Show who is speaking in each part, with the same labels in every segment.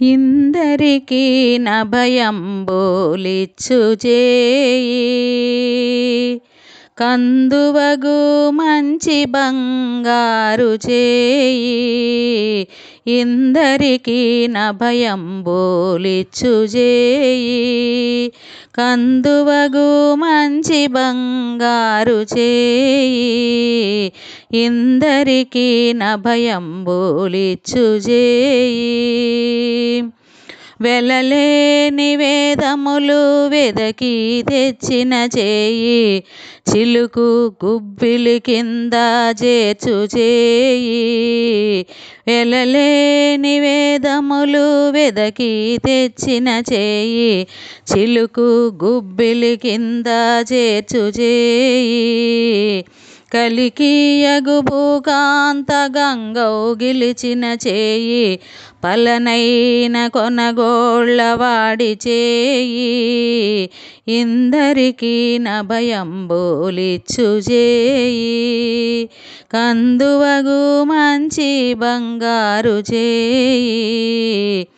Speaker 1: ఇందరికీ నభయంబోలిచ్చు చేయి కందువగు మంచి బంగారు చేయి ఇందరికీ నభయంబోలిచ్చు చేయి కందువగు మంచి బంగారు చేయి ఇందరికీ నభయంబోలిచ్చు చేయి వెలలేని వేదములు వెదకి తెచ్చిన చేయి చిలుకు గుబ్బిలి కింద చేర్చు చేయి. వెలలేని వేదములు వెదకి తెచ్చిన చేయి చిలుకు గుబ్బిలి కింద చేర్చు చేయి. కలికియగు భూకాంత గంగౌ గిలిచిన చేయి పలనైన కొనగోళ్ళవాడి చేయి. ఇందరికీ నభయంబోలిచ్చు చేయి. కందువగు మంచి బంగారు చేయి.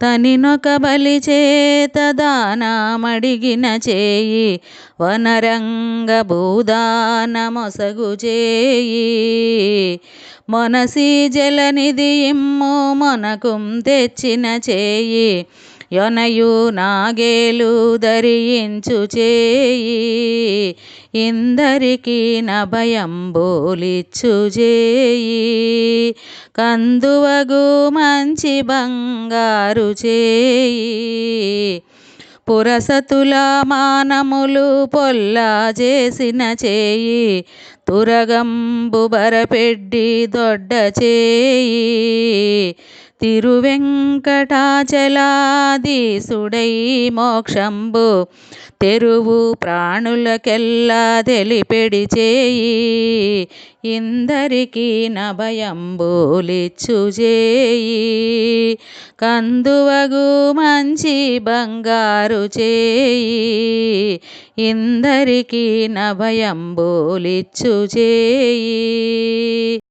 Speaker 1: తనినొక బలి చేత దానమడిగిన చేయి వనరంగ భూదాన మొసగు చేయి. మొనసి జలనిధి ఇమ్ము మొనకుం తెచ్చిన చేయి యొనయు నాగేలు ధరించు చేయి. ఇందరికీ నభయంబోలిచ్చు చేయి. కందువగు మంచి బంగారు చేయి. పురసతుల మానములు పొల్లా చేసిన చేయి. తురగంబు బరపెడ్డి దొడ్డ చేయి. తిరువెంకటాచలాదీసుడై మోక్షంబు తెరువు ప్రాణులకెల్లా తెలిపెడి చేయి ఇందరికీ నభయంబోలిచ్చు చేయి కందువగు మంచి బంగారు చేయి ఇందరికీ నభయంబోలిచ్చు చేయి